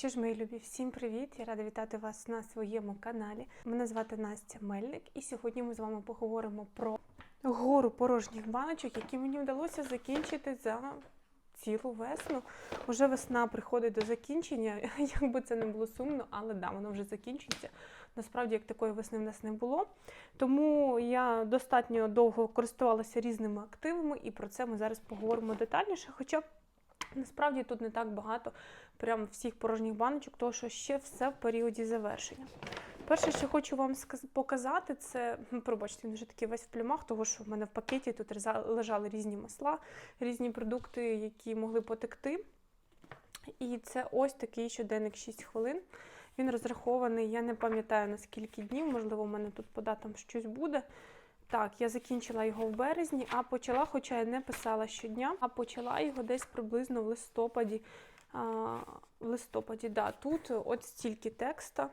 Що ж, мої любі, всім привіт! Я рада вітати вас на своєму каналі. Мене звати Настя Мельник, і сьогодні ми з вами поговоримо про гору порожніх баночок, які мені вдалося закінчити за цілу весну. Уже весна приходить до закінчення, як би це не було сумно, але да, воно вже закінчується. Насправді, як такої весни в нас не було. Тому я достатньо довго користувалася різними активами, і про це ми зараз поговоримо детальніше. Хоча насправді тут не так багато прям всіх порожніх баночок, тому що ще все в періоді завершення. Перше, що хочу вам показати, це пробачте, він вже такий весь в плюмах, тому що в мене в пакеті тут лежали різні масла, різні продукти, які могли потекти. І це ось такий щоденник 6 хвилин. Він розрахований, я не пам'ятаю на скільки днів, можливо, у мене тут по датам щось буде. Так, я закінчила його в березні, а почала, хоча я не писала щодня, а почала його десь приблизно в листопаді. А, в листопаді, да, тут от стільки текста,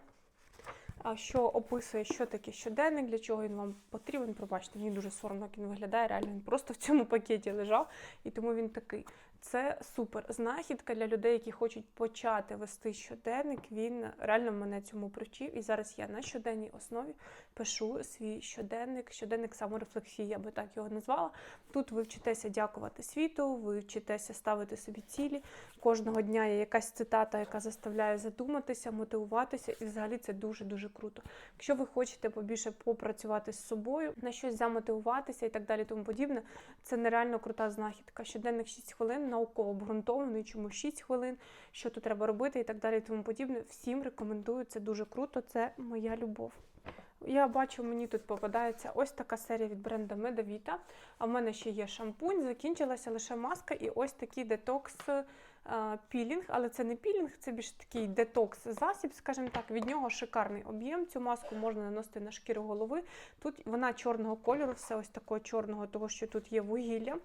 що описує, що таке щоденник, для чого він вам потрібен. Пробачте, мені дуже соромно, як він виглядає. Реально він просто в цьому пакеті лежав, і тому він такий. Це супер знахідка для людей, які хочуть почати вести щоденник. Він реально мене цьому привчив. І зараз я на щоденній основі пишу свій щоденник, щоденник саморефлексії, я би так його назвала. Тут ви вчитеся дякувати світу, ви вчитеся ставити собі цілі. Кожного дня є якась цитата, яка заставляє задуматися, мотивуватися, і взагалі це дуже дуже круто. Якщо ви хочете побільше попрацювати з собою, на щось замотивуватися і так далі, тому подібне, це нереально крута знахідка. Щоденник 6 хвилин, науково обґрунтований, чому 6 хвилин, що тут треба робити і так далі, і тому подібне. Всім рекомендую, це дуже круто, це моя любов. Я бачу, мені тут попадається ось така серія від бренду Медовіта. А в мене ще є шампунь, закінчилася лише маска і ось такий детокс пілінг, але це не пілінг, це більш такий детокс-засіб, скажімо так. Від нього шикарний об'єм. Цю маску можна наносити на шкіру голови. Тут вона чорного кольору, все ось такого чорного, того що тут є вугілля.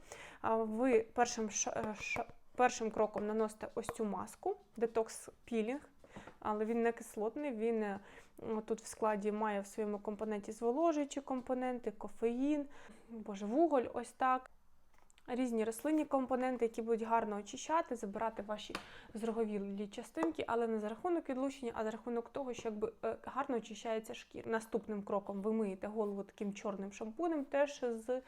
Ви першим, е, першим кроком наносите ось цю маску, детокс пілінг. Але він не кислотний, він е, тут в складі має в своєму компоненті зволожуючі компоненти, кофеїн, боже, вуголь, ось так. Різні рослинні компоненти, які будуть гарно очищати, забирати ваші зроговілі частинки, але не за рахунок відлучення, а за рахунок того, що якби е, гарно очищається шкіра. Наступним кроком ви миєте голову таким чорним шампунем, теж з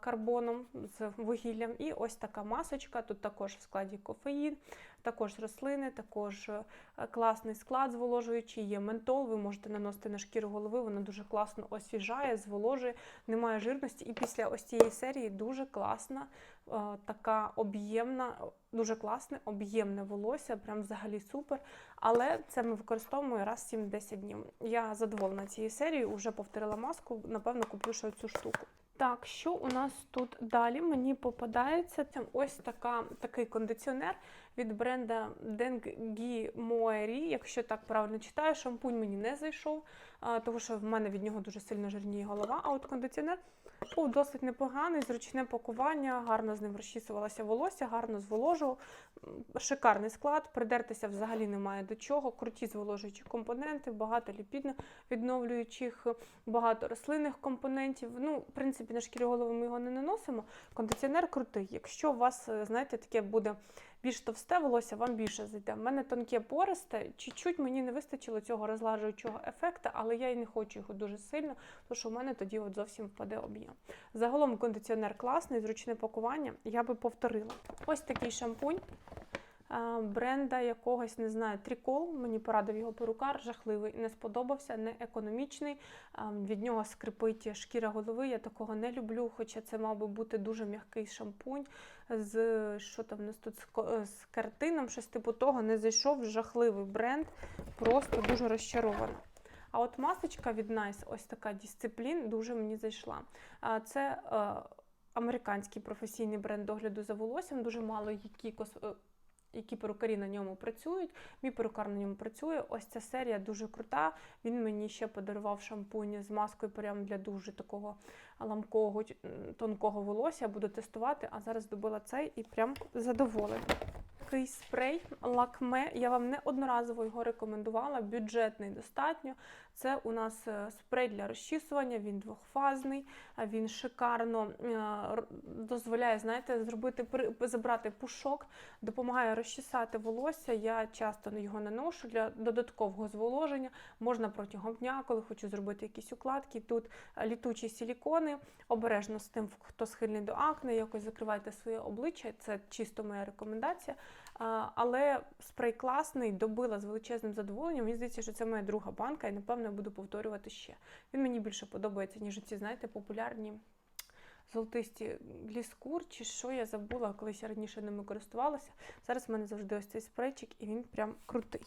карбоном, з вугіллям. І ось така масочка. Тут також в складі кофеїн, також рослини, також е, класний склад зволожуючий, є ментол. Ви можете наносити на шкіру голови, воно дуже класно освіжає, зволожує, немає жирності. І після ось цієї серії дуже класна, е, така об'ємна, дуже класне, об'ємне волосся, прям взагалі супер. Але це ми використовуємо раз в 7-10 днів. Я задоволена цією серією, вже повторила маску, напевно, куплю ще цю штуку. Так, що у нас тут далі? Мені попадається ось така, такий кондиціонер від бренда Dengi Moeri, якщо так правильно читаю, шампунь мені не зайшов, тому що в мене від нього дуже сильно жирніє голова. А от кондиціонер був досить непоганий, зручне пакування, гарно з ним розчісувалося волосся, гарно зволожував. Шикарний склад, придертися взагалі немає до чого. Круті зволожуючі компоненти, багато ліпідно відновлюючих, багато рослинних компонентів. Ну, в принципі, на шкірі голови ми його не наносимо. Кондиціонер крутий. Якщо у вас, е, знаєте, таке буде більш товсте волосся, вам більше зайде. У мене тонке пористе, чуть-чуть мені не вистачило цього розлажуючого ефекту, але я і не хочу його дуже сильно, тому що в мене тоді от зовсім впаде об'єм. Загалом кондиціонер класний, зручне пакування. Я би повторила. Ось такий шампунь. Бренда якогось, не знаю, трікол, мені порадив його перукар, жахливий, не сподобався, не економічний. Від нього скрипить шкіра голови. Я такого не люблю, хоча це мав би бути дуже м'який шампунь з що там у нас тут з, картином, щось типу того, не зайшов жахливий бренд, просто дуже розчарована. А от масочка від Nice, ось така дисциплін, дуже мені зайшла. Це е, американський професійний бренд догляду за волоссям, дуже мало які кос- е, які перукарі на ньому працюють. Мій перукар на ньому працює. Ось ця серія дуже крута. Він мені ще подарував шампунь з маскою прямо для дуже такого ламкого, тонкого волосся. Буду тестувати, а зараз добила цей і прям задоволена. Такий спрей лакме. Я вам неодноразово його рекомендувала. Бюджетний достатньо. Це у нас е, спрей для розчісування, він двохфазний, він шикарно е, дозволяє, знаєте, зробити забрати пушок, допомагає розчесати волосся. Я часто його наношу для додаткового зволоження. Можна протягом дня, коли хочу зробити якісь укладки. Тут е, літучі силікони. Обережно з тим, хто схильний до акне, якось закривайте своє обличчя. Це чисто моя рекомендація. Але спрей класний, добила з величезним задоволенням. Мені здається, що це моя друга банка, і напевно я буду повторювати ще. Він мені більше подобається, ніж ці, знаєте, популярні золотисті гліскур, чи що я забула, колись я раніше ними користувалася. Зараз в мене завжди ось цей спрейчик, і він прям крутий.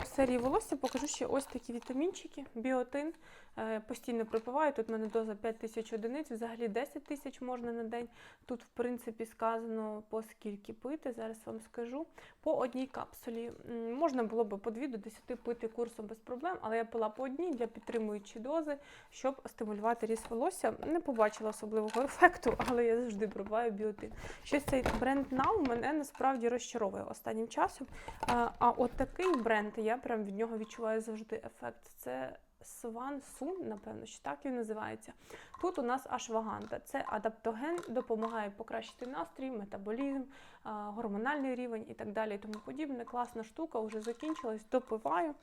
В серії волосся покажу ще ось такі вітамінчики, біотин. Е, Постійно припиваю. Тут в мене доза 5 тисяч одиниць, взагалі 10 тисяч можна на день. Тут, в принципі, сказано по скільки пити, зараз вам скажу. По одній капсулі. Можна було б по 2 до 10 пити курсом без проблем, але я пила по одній для підтримуючої дози, щоб стимулювати ріст волосся. Не побачила особливого ефекту, але я завжди пробуваю біотин. Щось цей бренд Now мене насправді розчаровує останнім часом. А, а от такий бренд, я прям від нього відчуваю завжди ефект. Це Swan Sun, напевно, що так він називається. Тут у нас ашваганта. Це адаптоген, допомагає покращити настрій, метаболізм, гормональний рівень і так далі. і Тому подібне. Класна штука, вже закінчилась, допиваю.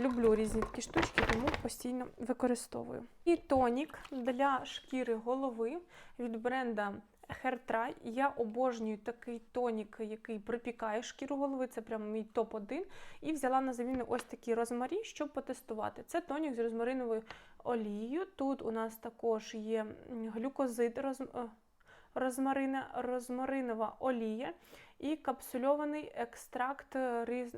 Люблю різні такі штучки, тому постійно використовую. І тонік для шкіри голови від бренда Hairtry. Я обожнюю такий тонік, який припікає шкіру голови. Це прямо мій топ-1. І взяла на заміну ось такий розмарі, щоб потестувати. Це тонік з розмариновою олією. Тут у нас також є глюкозид роз... е, розмарина, розмаринова олія і капсульований екстракт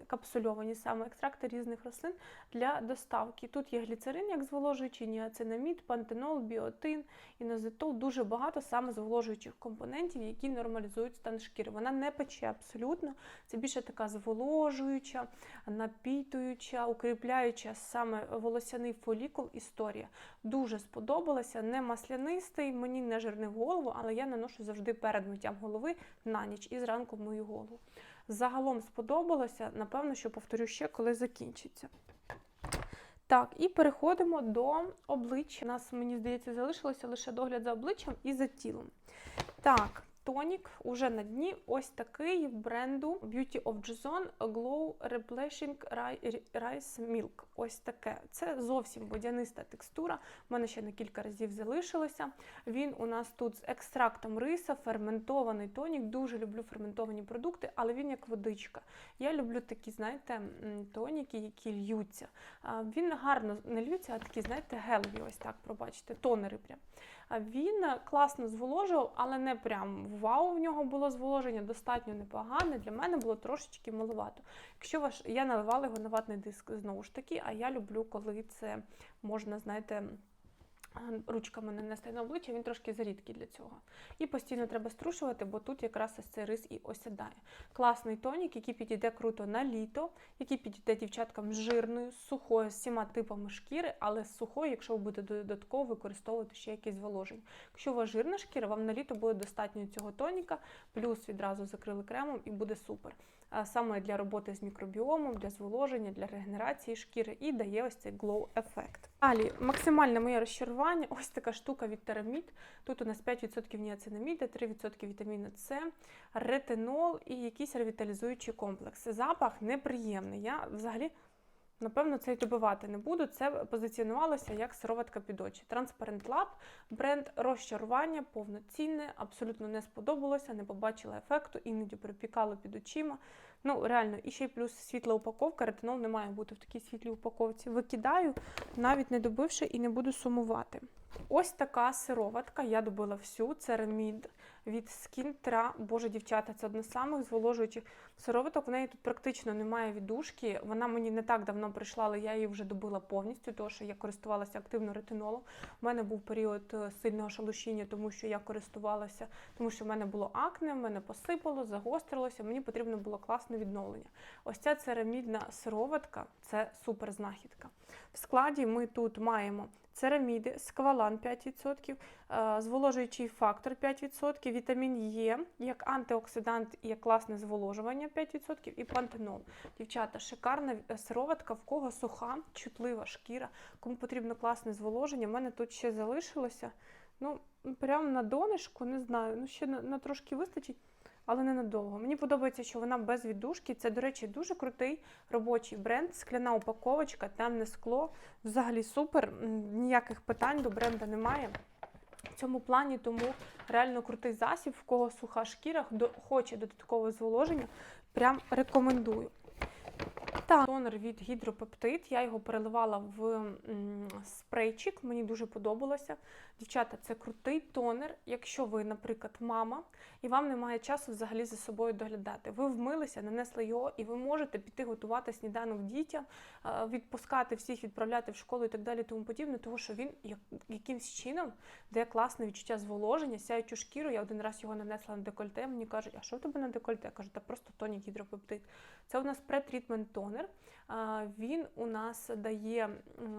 капсульовані саме екстракти різних рослин для доставки. Тут є гліцерин як зволожуючий, ніацинамід, пантенол, біотин, інозитол. Дуже багато саме зволожуючих компонентів, які нормалізують стан шкіри. Вона не пече абсолютно. Це більше така зволожуюча, напітуюча, укріпляюча саме волосяний фолікул історія. Дуже сподобалася, не маслянистий, мені не жирний в голову, але я наношу завжди перед миттям голови на ніч і зранку мою голову. Загалом сподобалося, напевно, що повторю ще, коли закінчиться. Так, і переходимо до обличчя. У нас, мені здається, залишилося лише догляд за обличчям і за тілом. Так, тонік уже на дні. Ось такий бренду Beauty of Jason Glow Replacing Rice Milk. Ось таке. Це зовсім водяниста текстура. У мене ще на кілька разів залишилося. Він у нас тут з екстрактом риса, ферментований тонік. Дуже люблю ферментовані продукти, але він як водичка. Я люблю такі, знаєте, тоніки, які льються. Він гарно не льються, а такі, знаєте, гелеві, ось так пробачите, тонери прям. Він е, класно зволожував, але не прям вау в нього було зволоження, достатньо непогане. Для мене було трошечки маловато. Якщо ваш я наливала його на ватний диск знову ж таки, а я люблю, коли це можна, знаєте. Е, Ручками нанести на обличчя, він трошки зарідкий для цього. І постійно треба струшувати, бо тут якраз ось цей рис і осідає. Класний тонік, який підійде круто на літо, який підійде дівчаткам з жирною, з сухою, з всіма типами шкіри, але з сухою, якщо ви будете додатково використовувати ще якісь зволоження. Якщо у вас жирна шкіра, вам на літо буде достатньо цього тоніка, плюс відразу закрили кремом і буде супер. Саме для роботи з мікробіомом, для зволоження, для регенерації шкіри і дає ось цей glow ефект. Далі, максимальне моє розчарування, ось така штука від Терамід. Тут у нас 5% ніацинаміду, 3% вітаміну С, ретинол і якийсь ревіталізуючий комплекс. Запах неприємний. Я взагалі. Напевно, це й добивати не буду. Це позиціонувалося як сироватка під очі. Transparent Lab, бренд розчарування, повноцінне, абсолютно не сподобалося, не побачила ефекту, іноді припікало під очима. Ну, реально, і ще й плюс світла упаковка. Ретинол не має бути в такій світлій упаковці. Викидаю, навіть не добивши і не буду сумувати. Ось така сироватка, я добила всю. Це ремід від Skintra. Боже, дівчата, це одна з самих зволожуючих сироваток. В неї тут практично немає віддушки. Вона мені не так давно прийшла, але я її вже добила повністю, тому що я користувалася активно ретинолом. У мене був період е, сильного шалушіння, тому що я користувалася, тому що в мене було акне, в мене посипало, загострилося. Мені потрібно було класне відновлення. Ось ця церамідна сироватка це супер знахідка. В складі ми тут маємо цераміди, сквалан 5%, е, зволожуючий фактор 5%, вітамін Е, як антиоксидант і як класне зволожування 5% і пантенол. Дівчата, шикарна е, сироватка, в кого суха, чутлива шкіра, кому потрібно класне зволоження. У мене тут ще залишилося. Ну, прямо на донышку, не знаю, ну ще на, на трошки вистачить, але ненадовго. Мені подобається, що вона без віддушки. Це, до речі, дуже крутий робочий бренд, скляна упаковочка, темне скло. Взагалі супер. Ніяких питань до бренда немає. В цьому плані тому реально крутий засіб, в кого суха шкіра, хоче додаткове зволоження, прям рекомендую. Так, тонер від гідропептид. Я його переливала в спрейчик, мені дуже подобалося. Дівчата, це крутий тонер, якщо ви, наприклад, мама, і вам немає часу взагалі за собою доглядати. Ви вмилися, нанесли його, і ви можете піти готувати сніданок дітям, е, відпускати всіх, відправляти в школу і так далі, тому подібне, тому що він якимсь чином дає класне відчуття зволоження, сяючу шкіру. Я один раз його нанесла на декольте. Мені кажуть, а що в тебе на декольте? Я кажу, та просто тонік гідропептид. Це у нас претрітмент тонер. А, Він у нас дає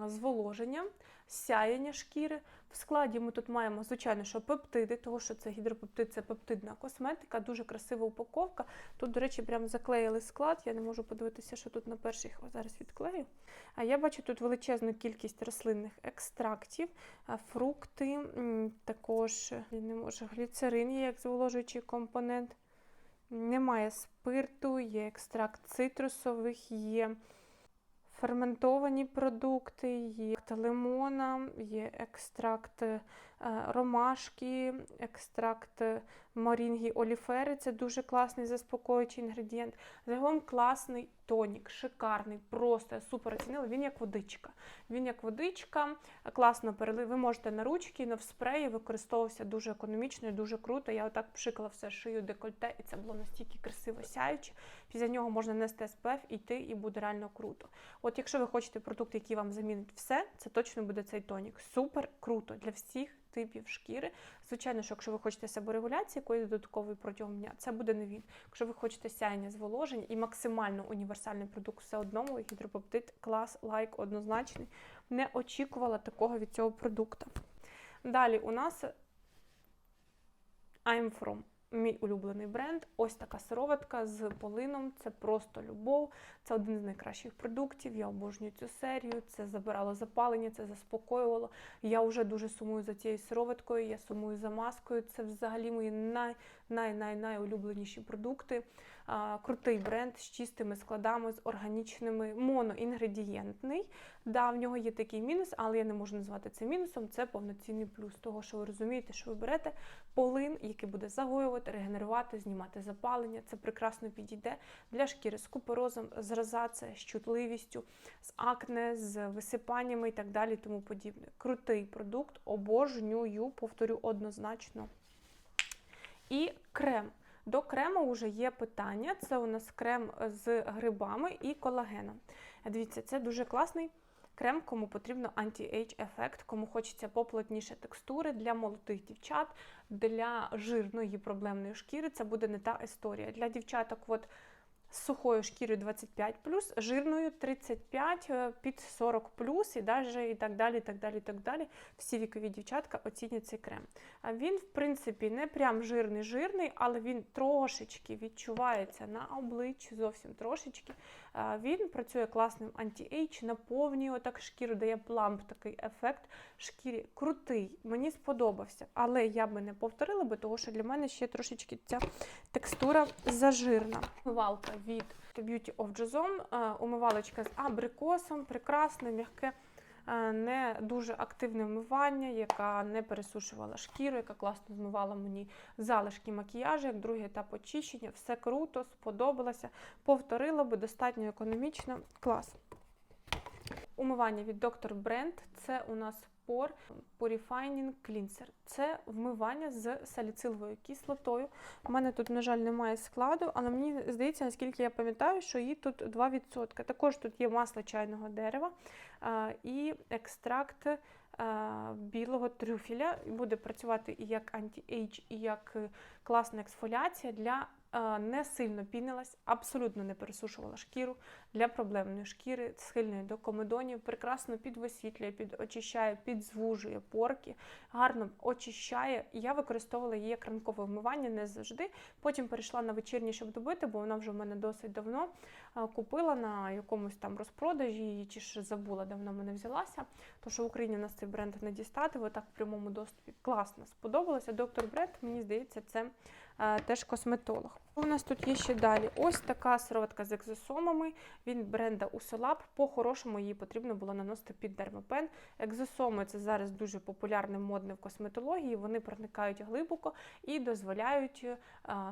зволоження, сяяння шкіри. В складі ми тут маємо, звичайно, що пептиди, тому що це гідропептид, це пептидна косметика, дуже красива упаковка. Тут, до речі, прям заклеїли склад. Я не можу подивитися, що тут на перших зараз відклею. А я бачу тут величезну кількість рослинних екстрактів, фрукти, також я не можу, гліцерин є як зволожуючий компонент. Немає спирту, є екстракт цитрусових, є ферментовані продукти, є лимона, є екстракт ромашки, екстракт морінгі оліфери. Це дуже класний заспокоюючий інгредієнт. Загалом класний тонік, шикарний, просто супер оцінила. Він як водичка. Він як водичка, класно перелив. Ви можете на ручки, на в спреї використовувався дуже економічно і дуже круто. Я отак пшикала все шию, декольте, і це було настільки красиво сяюче. Після нього можна нести і йти, і буде реально круто. От якщо ви хочете продукт, який вам замінить все, це точно буде цей тонік. Супер круто для всіх типів шкіри. Звичайно, що якщо ви хочете себорегуляції якоїсь додаткової протягом дня, це буде не він. Якщо ви хочете сяєння зволоження і максимально універсальний продукт все одному, гідропептид, клас, лайк, однозначний. Не очікувала такого від цього продукту. Далі у нас I'm From. Мій улюблений бренд. Ось така сироватка з полином. Це просто любов. Це один з найкращих продуктів. Я обожнюю цю серію. Це забирало запалення, це заспокоювало. Я вже дуже сумую за цією сироваткою. Я сумую за маскою. Це взагалі мої най, най, най, найулюбленіші продукти. Крутий бренд з чистими складами, з органічними, моноінгредієнтний. Да, в нього є такий мінус, але я не можу назвати це мінусом. Це повноцінний плюс того, що ви розумієте, що ви берете полин, який буде загоювати, регенерувати, знімати запалення. Це прекрасно підійде для шкіри з куперозом, з розаце, з чутливістю, з акне, з висипаннями і так далі. Тому подібне. Крутий продукт, обожнюю, повторю однозначно. І крем. До крему вже є питання. Це у нас крем з грибами і колагеном. Дивіться, це дуже класний крем, кому потрібно анті-ейдж ефект, кому хочеться поплотніше текстури для молодих дівчат, для жирної проблемної шкіри. Це буде не та історія. Для дівчаток, от сухою шкірою 25 жирною 35 е, під 40 і даже і так далі, і так далі, і так далі. Всі вікові дівчатка оцінять цей крем. Він, в принципі, не прям жирний жирний, але він трошечки відчувається на обличчі, зовсім трошечки. Він працює класним анті-ейдж, наповнює отак шкіру, дає пламп такий ефект шкірі. Крутий, мені сподобався. Але я би не повторила би, тому що для мене ще трошечки ця текстура зажирна. Умивалка від Beauty of Jazon, е, умивалочка з абрикосом, прекрасне, м'яке. е, Не дуже активне вмивання, яка не пересушувала шкіру, яка класно змивала мені залишки макіяжу, як другий етап очищення. Все круто, сподобалося. Повторила би достатньо економічно. Клас. Умивання від Dr. Brand це у нас пор Purifying Cleanser. Це вмивання з саліциловою кислотою. У мене тут, на жаль, немає складу, але мені здається, наскільки я пам'ятаю, що її тут 2%. Також тут є масло чайного дерева і екстракт білого трюфеля. Буде працювати і як анті-ейдж, і як е, класна ексфоліація для не сильно пінилась, абсолютно не пересушувала шкіру для проблемної шкіри, схильної до комедонів, прекрасно підвисвітлює, підочищає, підзвужує порки, гарно очищає. Я використовувала її як ранкове вмивання не завжди. Потім перейшла на вечірній, щоб добити, бо вона вже в мене досить давно. Е, Купила на якомусь там розпродажі її, чи ж забула, де вона мене взялася. Тому що в Україні у нас цей бренд не дістати, ви так в прямому доступі. Класно сподобалося. Доктор Бренд, мені здається, це е, теж косметолог. У нас тут є ще далі ось така сироватка з екзосомами. Він бренда Usolab. По-хорошому її потрібно було наносити під дермопен. Екзосоми це зараз дуже популярне модне в косметології. Вони проникають глибоко і дозволяють е,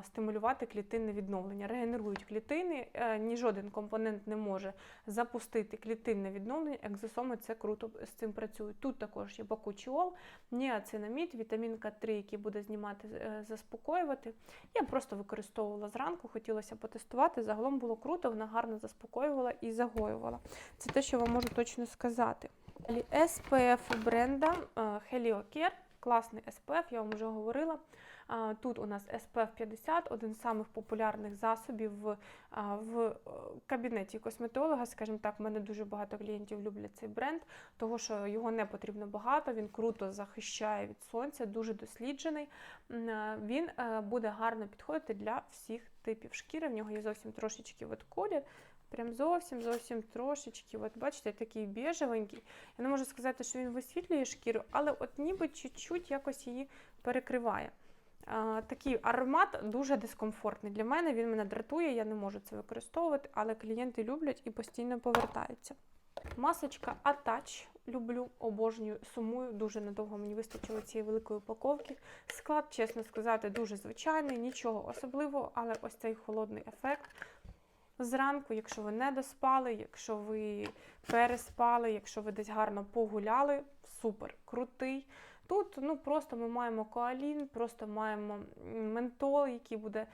стимулювати клітинне відновлення, регенерують клітини. Е, ні жоден компонент не може запустити клітинне відновлення. Екзосоми це круто з цим працюють. Тут також є бакучіол, ніацинамід, вітамін К3, який буде знімати, е, заспокоювати. Я просто використовувала зранку, хотілося потестувати. Загалом було круто, вона гарно заспокоювала і загоювала. Це те, що вам можу точно сказати. SPF бренда е, Helio Care. Класний SPF, я вам вже говорила. Тут у нас SPF 50, один з самих популярних засобів в, е, кабінеті косметолога. Скажімо так, в мене дуже багато клієнтів люблять цей бренд, того що його не потрібно багато, він круто захищає від сонця, дуже досліджений. Він е, буде гарно підходити для всіх типів шкіри. В нього є зовсім трошечки от колір. Прям зовсім зовсім трошечки. От бачите, такий біжевенький. Я не можу сказати, що він висвітлює шкіру, але от ніби чуть-чуть якось її перекриває. Такий аромат дуже дискомфортний. Для мене він мене дратує, я не можу це використовувати, але клієнти люблять і постійно повертаються. Масочка Attach. Люблю, обожнюю, сумую. Дуже надовго мені вистачило цієї великої упаковки. Склад, чесно сказати, дуже звичайний, нічого особливого, але ось цей холодний ефект. Зранку, якщо ви не доспали, якщо ви переспали, якщо ви десь гарно погуляли, супер, крутий. Тут ну, просто ми маємо коалін, просто маємо ментол, який буде е,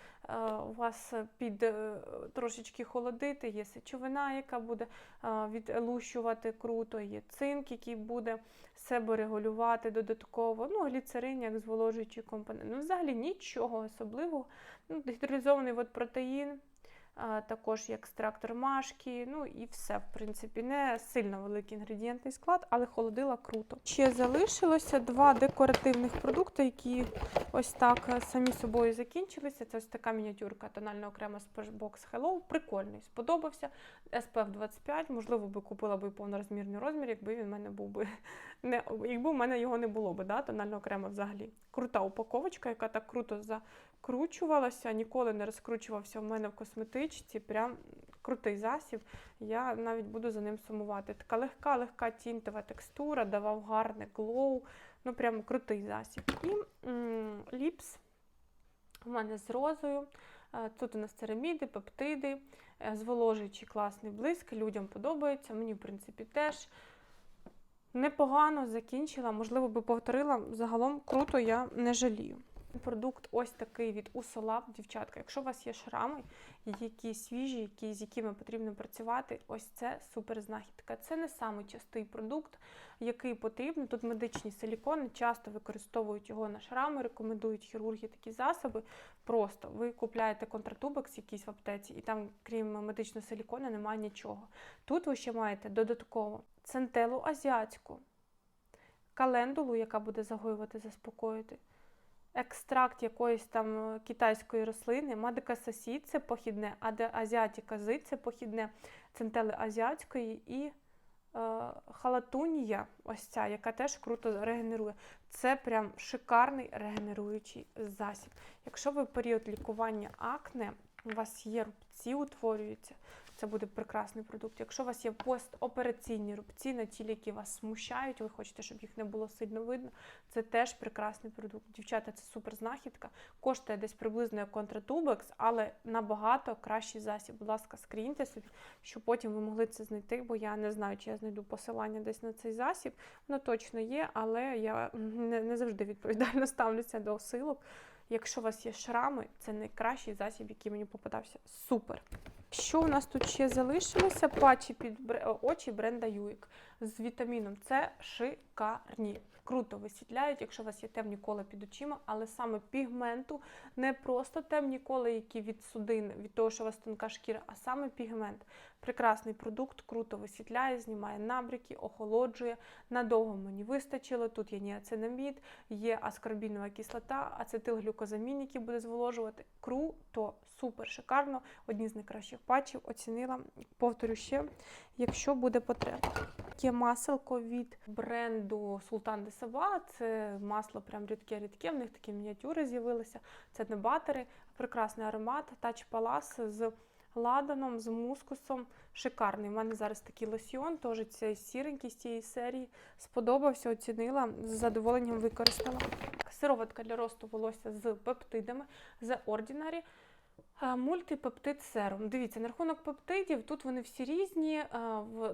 вас під е, трошечки холодити, є сечовина, яка буде е, відлущувати круто, є цинк, який буде себе регулювати додатково. Ну, гліцерин як зволожуючий компонент. Ну, взагалі нічого особливого. Ну, Гідролізований от протеїн а, також є екстракт ромашки, ну і все, в принципі, не сильно великий інгредієнтний склад, але холодила круто. Ще залишилося два декоративних продукти, які ось так е, самі собою закінчилися. Це ось така мініатюрка тонального крема Splashbox Hello. Прикольний, сподобався. SPF 25, можливо, би купила би повнорозмірний розмір, якби він в мене був би не якби в мене його не було би, да, тонального крема взагалі. Крута упаковочка, яка так круто закручувалася, ніколи не розкручувався в мене в косметичці. Прям крутий засіб. Я навіть буду за ним сумувати. Така легка, легка тінтова текстура, давав гарне глоу. Ну, прям крутий засіб. І м, ліпс у мене з розою. Е, Тут у нас цераміди, пептиди, е, зволожуючий класний блиск. Людям подобається, мені, в принципі, теж. Непогано закінчила, можливо, би повторила. Загалом круто, я не жалію. Продукт ось такий від Usolab, дівчатка. Якщо у вас є шрами, які свіжі, які, з якими потрібно працювати, ось це супер знахідка. Це не самий частий продукт, який потрібен. Тут медичні силікони часто використовують його на шрами, рекомендують хірурги такі засоби. Просто ви купляєте контратубекс якийсь в аптеці, і там, крім медичного силікону, немає нічого. Тут ви ще маєте додатково центелу азіатську, календулу, яка буде загоювати, заспокоїти, екстракт якоїсь там е, китайської рослини, мадика сасі це похідне, азіатіка зи це похідне центели азіатської і е, халатунія, ось ця, яка теж круто регенерує. Це прям шикарний регенеруючий засіб. Якщо ви період лікування акне, у вас є рубці, утворюються, це буде прекрасний продукт. Якщо у вас є постопераційні рубці на тілі, які вас смущають, ви хочете, щоб їх не було сильно видно, це теж прекрасний продукт. Дівчата, це супер знахідка. Коштує десь приблизно як контратубекс, але набагато кращий засіб. Будь ласка, скріньте собі, щоб потім ви могли це знайти, бо я не знаю, чи я знайду посилання десь на цей засіб. Воно точно є, але я не, завжди відповідально ставлюся до силок. Якщо у вас є шрами, це найкращий засіб, який мені попадався. Супер. Що у нас тут ще залишилося? Патчі під очі бренда Юік з вітаміном. Це шикарні. Круто висвітляють, якщо у вас є темні кола під очима, але саме пігменту, не просто темні кола, які від судин, від того, що у вас тонка шкіра, а саме пігмент. Прекрасний продукт, круто висвітляє, знімає набряки, охолоджує. Надовго мені вистачило. Тут є ніацинамід, є аскорбінова кислота, ацетилглюкозамін, який буде зволожувати. Круто, супер, шикарно. Одні з найкращих патчів оцінила. Повторю ще, якщо буде потреба. Є маселко від бренду Султан де Саба. Це масло прям рідке-рідке. В них такі мініатюри з'явилися. Це не батери, прекрасний аромат, тач палас з ладаном, з мускусом. Шикарний. У мене зараз такий лосьйон, теж цей сіренький з цієї серії. Сподобався, оцінила, з задоволенням використала. Сироватка для росту волосся з пептидами з Ordinary. Мультипептид серум. Дивіться, на рахунок пептидів, тут вони всі різні.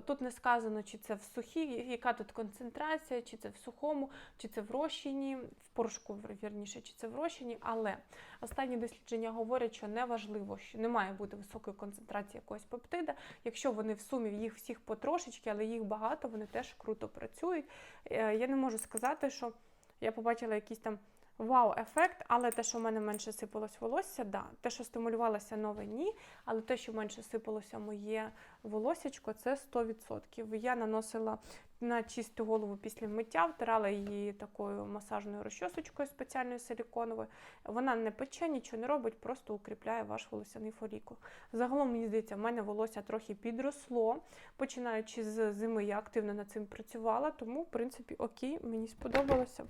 Тут не сказано, чи це в сухій, яка тут концентрація, чи це в сухому, чи це в розчині, в порошку, вірніше, чи це в розчині. Але останні дослідження говорять, що не важливо, що не має бути високої концентрації якогось пептида. Якщо вони в сумі їх всіх потрошечки, але їх багато, вони теж круто працюють. Е, Я не можу сказати, що я побачила якісь там вау-ефект, але те, що в мене менше сипалось волосся, да. Те, що стимулювалося нове, ні. Але те, що менше сипалося моє волосячко, це 100%. Я наносила на чисту голову після миття, втирала її такою масажною розчосочкою спеціальною силіконовою. Вона не пече, нічого не робить, просто укріпляє ваш волосяний фолікул. Загалом, мені здається, в мене волосся трохи підросло. Починаючи з зими, я активно над цим працювала, тому, в принципі, окей, мені сподобалося.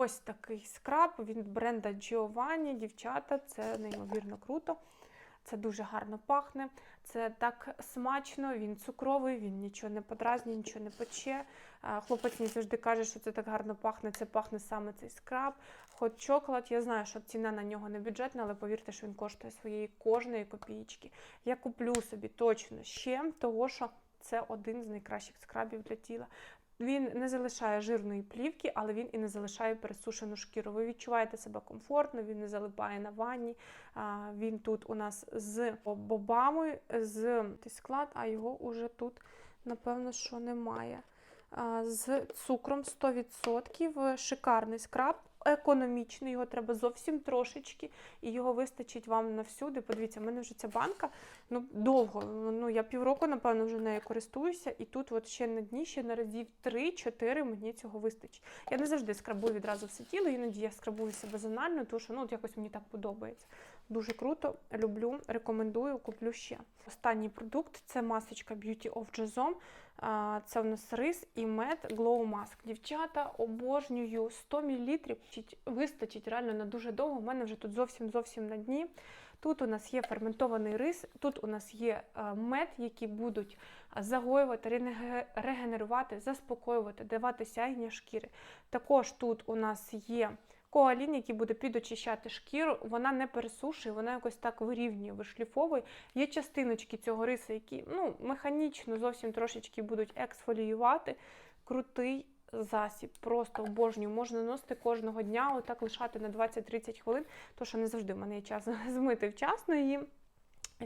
Ось такий скраб від бренда Giovanni. Дівчата, це неймовірно круто. Це дуже гарно пахне. Це так смачно, він цукровий, він нічого не подразнює, нічого не пече. Хлопець мені завжди каже, що це так гарно пахне. Це пахне саме цей скраб. Хот чоколад. Я знаю, що ціна на нього не бюджетна, але повірте, що він коштує своєї кожної копійки. Я куплю собі точно ще, того що це один з найкращих скрабів для тіла. Він не залишає жирної плівки, але він і не залишає пересушену шкіру. Ви відчуваєте себе комфортно, він не залипає на ванні. Він тут у нас з бобами, з склад, а його уже тут, напевно, що немає. З цукром 100%. Шикарний скраб, економічний, його треба зовсім трошечки, і його вистачить вам навсюди. Подивіться, в мене вже ця банка ну, довго. Ну, я півроку, напевно, вже нею користуюся, і тут от ще на дні, ще на разів 3-4 мені цього вистачить. Я не завжди скрабую відразу все тіло, іноді я скрабую себе зонально, тому що ну, от якось мені так подобається. Дуже круто, люблю, рекомендую, куплю ще. Останній продукт це масочка Beauty of Jazom. Це у нас рис і мед Glow Mask. Дівчата обожнюю 100 мл. Вистачить реально на дуже довго. У мене вже тут зовсім зовсім на дні. Тут у нас є ферментований рис, тут у нас є е, мед, які будуть загоювати, регенерувати, заспокоювати, давати сяйня шкіри. Також тут у нас є коалін, який буде підочищати шкіру, вона не пересушує, вона якось так вирівнює, вишліфовує. Є частиночки цього риса, які ну, механічно зовсім трошечки будуть ексфоліювати. Крутий засіб, просто обожнюю. Можна носити кожного дня, отак лишати на 20-30 хвилин, тому що не завжди в мене є час змити вчасно її.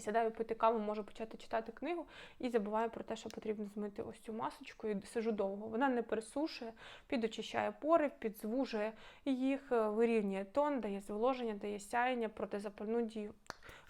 Сідаю пити каву, можу почати читати книгу і забуваю про те, що потрібно змити ось цю масочку і сижу довго. Вона не пересушує, підочищає пори, підзвужує їх, е, вирівнює тон, дає зволоження, дає сяєння, протизапальну дію.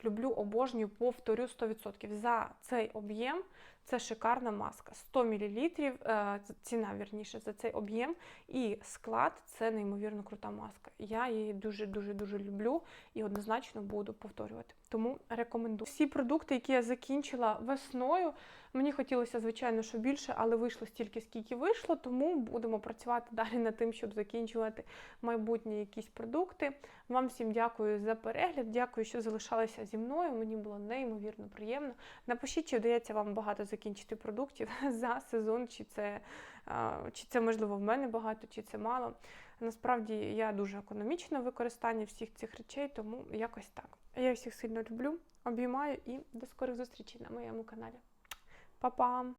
Люблю, обожнюю, повторю 100%. За цей об'єм це шикарна маска. 100 мл, е, ціна вірніше за цей об'єм і склад це неймовірно крута маска. Я її дуже-дуже дуже люблю і однозначно буду повторювати. Тому рекомендую. Всі продукти, які я закінчила весною, мені хотілося, звичайно, що більше, але вийшло стільки, скільки вийшло, тому будемо працювати далі над тим, щоб закінчувати майбутні якісь продукти. Вам всім дякую за перегляд. Дякую, що залишалися зі мною. Мені було неймовірно приємно. Напишіть, чи вдається вам багато закінчити продуктів за сезон, чи це, чи це можливо в мене багато, чи це мало. Насправді я дуже економічна в використанні всіх цих речей, тому якось так. Я всіх сильно люблю, обіймаю і до скорих зустрічей на моєму каналі. Па-пам!